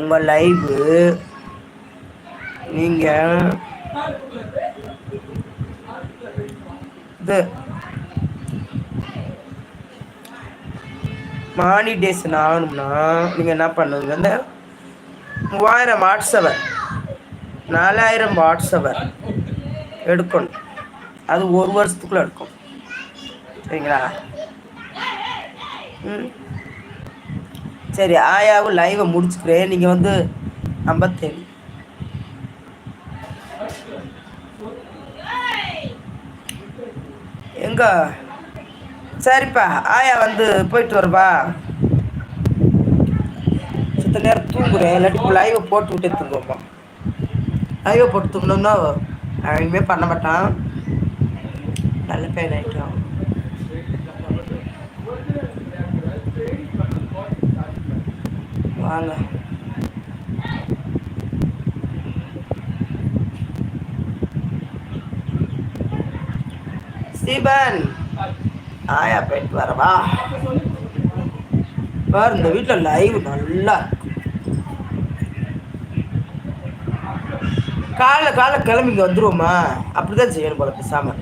உங்கள் லைவு நீங்கள் இது மானிடேஷன் ஆகணும்னா நீங்கள் என்ன பண்ணுங்க இந்த மூவாயிரம் வாட்ஸ்அவர் நாலாயிரம் வாட்ஸ்அவர் எடுக்கணும். அது ஒரு வருஷத்துக்குள்ளே எடுக்கும். சரிங்களா? ம். சரி ஆயாவும் லைவை முடிச்சுக்கிறேன். நீங்கள் வந்து ஐம்பத்தேழு. எங்க? சரிப்பா ஆயா வந்து போயிட்டு வருவா. சித்த நேரம் தூங்குறேன். இல்லாட்டி லைவை போட்டு விட்டே தூங்குவோம்மா. லைவை போட்டு தூங்கணும்னா அவனுமே பண்ண மாட்டான். நல்ல பேர் ஆகிட்டான் வாங்க சிபன் ஆயா போயிட்டு வரவா பார் இந்த வீட்டில் லைவ் நல்லா காலைல காலைல கிளம்பி இங்கே வந்துருவோமா அப்படிதான் செய்யணும் போல பேசாம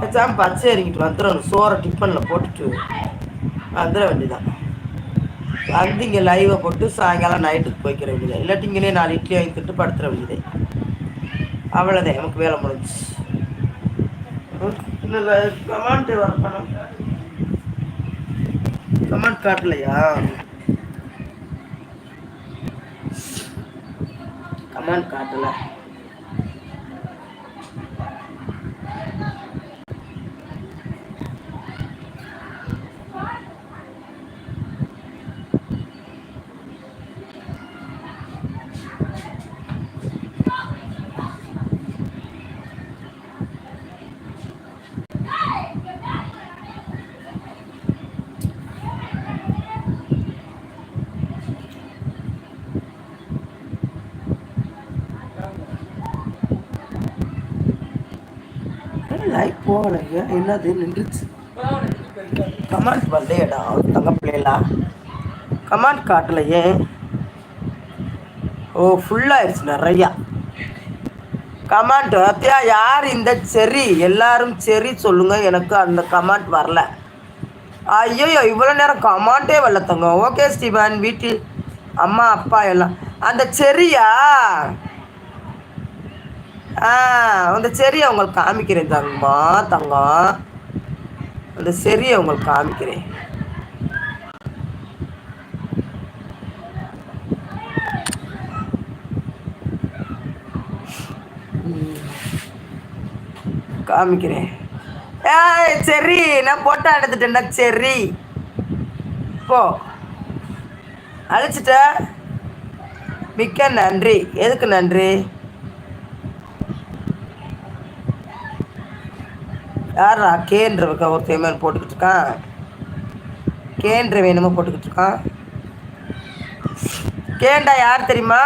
பேசாமல் பச்சை இறங்கிட்டு வந்துடணும் சோறை டிஃபனில் போட்டுட்டு வந்துட வேண்டியதான் வந்து இங்கே லைவை போட்டு சாயங்காலம் நைட்டுக்கு போய்க்கிற வேண்டியது இல்லாட்டி இங்கேயே நாலு இட்லி வாங்கி திட்டு படுத்துற வேண்டியது. அவ்வளோதான் நமக்கு வேலை முடிஞ்சு கமாண்ட் வரணும் கமாண்ட் காட்டலையா? கமாண்ட் காட்டலை. லைக் போகலைங்க என்னது? நின்றுச்சு. கமெண்ட் வரலையடா தங்க பிள்ளைகளா? கமாண்ட் காட்டலையே. ஓ ஃபுல்லாகிடுச்சு நிறையா. கமாண்ட் அத்தியா யார் இந்த செரி? எல்லாரும் செரி சொல்லுங்க. எனக்கு அந்த கமாண்ட் வரல. ஐயோ இவ்வளோ நேரம் கமாண்டே வரல தங்க ஓகே ஸ்டீவன் வீட்டில் அம்மா அப்பா எல்லாம். அந்த செரியா? அந்த செரியை உங்களுக்கு காமிக்கிறேன் தங்கம்மா தங்கம் அந்த செரியை உங்களுக்கு காமிக்கிறேன். காமிக்கிறேன். ஏய் சரி நான் போட்டோ எடுத்துட்டேன்டா சரி. போ. அழைச்சிட்ட. மிக்க நன்றி. எதுக்கு நன்றி? யாரா கேன்றவக்க ஒரு தேமல் போட்டுக்கிட்டு இருக்கான். கேன்ற வேணுமோ போட்டுக்கிட்டு இருக்கான். கேண்டா யார் தெரியுமா?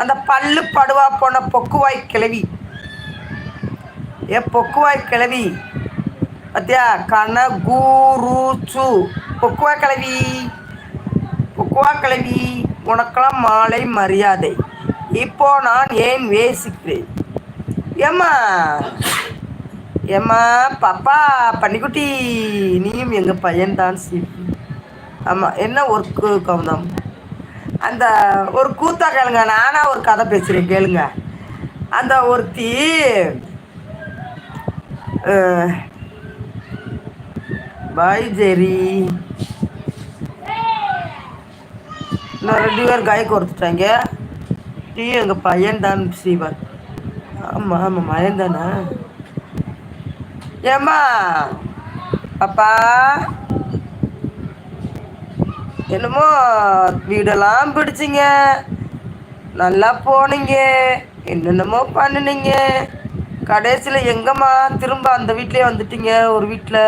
அந்த பல்லு படுவா போன பொக்குவாய் கிளவி ஏ பொக்குவாய் கிளவி பத்தியா? கன கூருச்சு பொக்குவா கிளவி பொக்குவா கிளவி உனக்கெல்லாம் மாலை மரியாதை. இப்போ நான் ஏன் வேசிக்கிறேன்? ஏம்மா? ஏம்மா பாப்பா பன்னிக்குட்டி நீயும் எங்கள் பையன்தான் சிபி ஆமாம் என்ன ஒர்க்கு கவுந்தம் அந்த ஒரு கூத்தா கேளுங்க நானாக ஒரு கதை பேசுகிறேன் கேளுங்க. அந்த ஒருத்தி பாய் ஜெரி. இன்னும் ரெண்டு பேர் காய் கொடுத்துட்டாங்க நீ எங்கள் பையன்தான் தான் ஆமாம் ஆமாம் மயன் தானே ஏம்மா? பாப்பா என்னமோ வீடெல்லாம் பிடிச்சிங்க. நல்லா போனீங்க. என்னென்னமோ பண்ணினீங்க. கடைசியில் எங்கம்மா திரும்ப அந்த வீட்லேயே வந்துட்டீங்க ஒரு வீட்டில்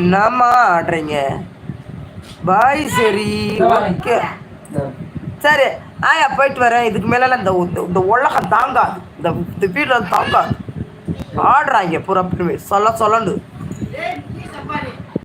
என்னம்மா ஆடுறீங்க? பாய் சரி. ஓகே. சரி ஆயா போயிட்டு வரேன். இதுக்கு மேலே இந்த இந்த உலகம் தாங்காது. இந்த வீட்டில் தாங்காது. ஆடுறாங்க பூரா சொல்ல சொல்லண்டு.